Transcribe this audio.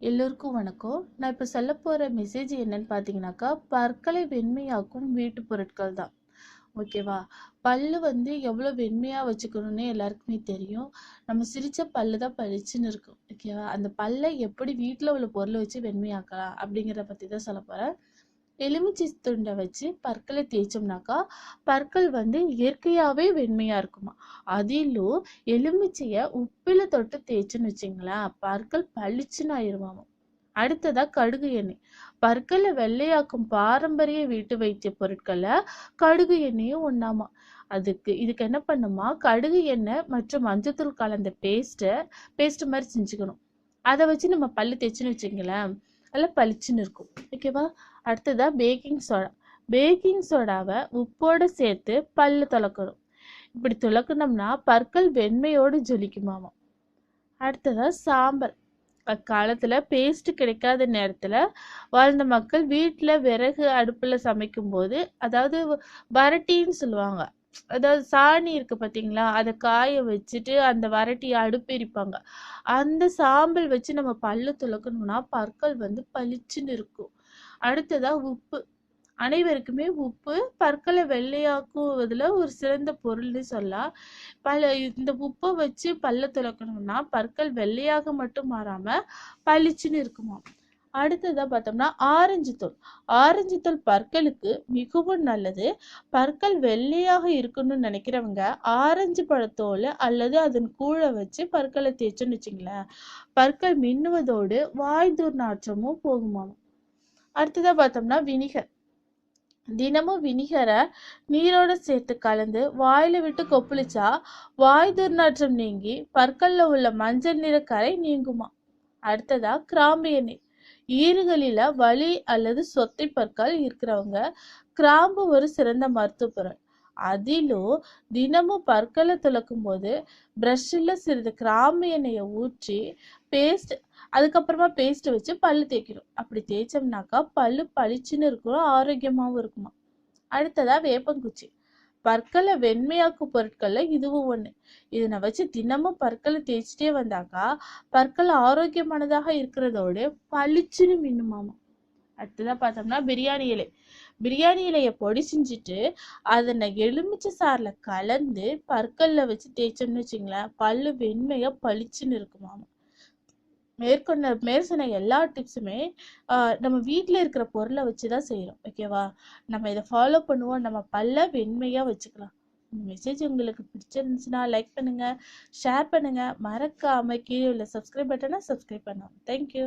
எல்லோருக்கும் வணக்கம். நான் இப்போ சொல்ல போகிற மெசேஜ் என்னன்னு பார்த்தீங்கன்னாக்கா பற்களை வெண்மையாக்கும் வீட்டு பொருட்கள் தான். ஓகேவா பல்லு வந்து எவ்வளோ வெண்மையாக வச்சுக்கணும்னு எல்லாருக்குமே தெரியும். நம்ம சிரித்த பல்லு தான் பளிச்சுன்னு இருக்கும். ஓகேவா அந்த பல்லை எப்படி வீட்டில் உள்ள பொருளை வச்சு வெண்மையாக்கலாம் அப்படிங்கிறத பற்றி தான் சொல்ல போகிறேன் எலுமிச்சை துண்டை வச்சு பற்களை தேய்ச்சோம்னாக்கா பற்கள் வந்து இயற்கையாகவே வெண்மையாக இருக்குமா? அதிலும் எலுமிச்சையை உப்பில் தொட்டு தேய்ச்சுன்னு வச்சிங்களேன் பற்கள் பளிச்சுன்னு ஆயிடுவாமா அடுத்ததா கடுகு எண்ணெய். பற்களை வெள்ளையாக்கும் பாரம்பரிய வீட்டு வைத்திய பொருட்களை கடுகு எண்ணெயும் ஒன்றாமா அதுக்கு இதுக்கு என்ன பண்ணுமா? கடுகு எண்ணெய் மற்றும் மஞ்சத்தூள் கலந்த பேஸ்ட்டை பேஸ்ட் மாதிரி செஞ்சுக்கணும். அதை வச்சு நம்ம பல்லு தேய்ச்சுன்னு வச்சுங்களேன் நல்லா பளிச்சுன்னு இருக்கும். ஓகேவா அடுத்ததாக பேக்கிங் சோடா பேக்கிங் சோடாவை உப்போடு சேர்த்து பல்லு துலக்கணும். இப்படி துளக்கணும்னா பற்கள் வெண்மையோடு ஜொலிக்குமாமா அடுத்ததாக சாம்பல். அக்காலத்தில் பேஸ்ட் கிடைக்காத நேரத்தில் வாழ்ந்த மக்கள் வீட்டில் விறகு அடுப்பில் சமைக்கும்போது அதாவது வரட்டின்னு சொல்லுவாங்க. அதாவது சாணி இருக்கு பார்த்தீங்களா அதை காய வச்சுட்டு அந்த வரட்டி அடுப்பு எரிப்பாங்க அந்த சாம்பல் வச்சு நம்ம பல்லு துலக்கணும்னா பற்கள் வந்து பளிச்சுன்னு இருக்கும். அடுத்ததா உப்பு. அனைவருக்குமே உப்பு பற்களை வெள்ளையாக்குவதில் ஒரு சிறந்த பொருள்னு சொல்லலாம் பல இந்த உப்பை வச்சு பல்ல துலக்கணும்னா பற்கள் வெள்ளையாக மட்டும் மாறாம பளிச்சுன்னு இருக்குமா அடுத்ததா பார்த்தோம்னா ஆரஞ்சு தூள். ஆரஞ்சு தூள் பற்களுக்கு மிகவும் நல்லது. பற்கள் வெள்ளையாக இருக்கணும்னு நினைக்கிறவங்க ஆரஞ்சு பழத்தோல் அல்லது அதன் கூழை வச்சு பற்களை தேய்ச்சோன்னு வச்சுங்களேன் பற்கள் மின்னுவதோடு வாய் துர்நாற்றமும் போகுமாம். அடுத்ததா பார்த்தோம்னா வினிகர். தினமும் வினிகரை நீரோட சேர்த்து கலந்து வாயில விட்டு கொப்பளிச்சா வாய் துர்நாற்றம் நீங்கி பற்களில் உள்ள மஞ்சள் நிற கரை நீங்குமா அடுத்ததா கிராம்பிய நீர் ஈறுகளில வலி அல்லது சொத்தை பற்கள் இருக்கிறவங்க கிராம்பு ஒரு சிறந்த மருத்துவ பொருள். அதிலும் தினமும் பற்களை துளக்கும் போது ப்ரஷ்ஷில் சிறிது கிராம்பு எண்ணெயை ஊற்றி பேஸ்ட் அதுக்கப்புறமா பேஸ்ட் வச்சு பல்லு தேய்க்கணும். அப்படி தேய்ச்சோம்னாக்கா பல்லு பளிச்சுன்னு இருக்கும் ஆரோக்கியமாகவும் இருக்குமா. அடுத்ததா வேப்பங்குச்சி. பற்களை வெண்மையாக்கும் பொருட்கள்ல இதுவும் ஒண்ணு. இதனை வச்சு தினமும் பற்களை தேய்ச்சிட்டே வந்தாக்கா பற்கள் ஆரோக்கியமானதாக இருக்கிறதோடு பளிச்சுன்னு மின்னுமாமா. அடுத்ததான் பார்த்தோம்னா பிரியாணி இலை. பிரியாணி இலையை பொடி செஞ்சுட்டு அதனை எலுமிச்சை சாறில் கலந்து பற்களில் வச்சு தேய்ச்சோம்னு வச்சுங்களேன் பல்லு வெண்மையாக பளிச்சுன்னு இருக்குமாமா. மேற்கொண்ட மேற்சொன்ன எல்லா டிப்ஸுமே நம்ம வீட்டில் இருக்கிற பொருளை வச்சு தான் செய்கிறோம் ஓகேவா நம்ம இதை ஃபாலோ பண்ணுவோம். நம்ம பல்ல வெண்மையாக வச்சுக்கலாம். இந்த மெசேஜ் உங்களுக்கு பிடிச்சிருந்துச்சுன்னா லைக் பண்ணுங்கள் ஷேர் பண்ணுங்கள் மறக்காமல் கீழே உள்ள சப்ஸ்கிரைப் பட்டனை சப்ஸ்கிரைப் பண்ணுவோம் தேங்க்யூ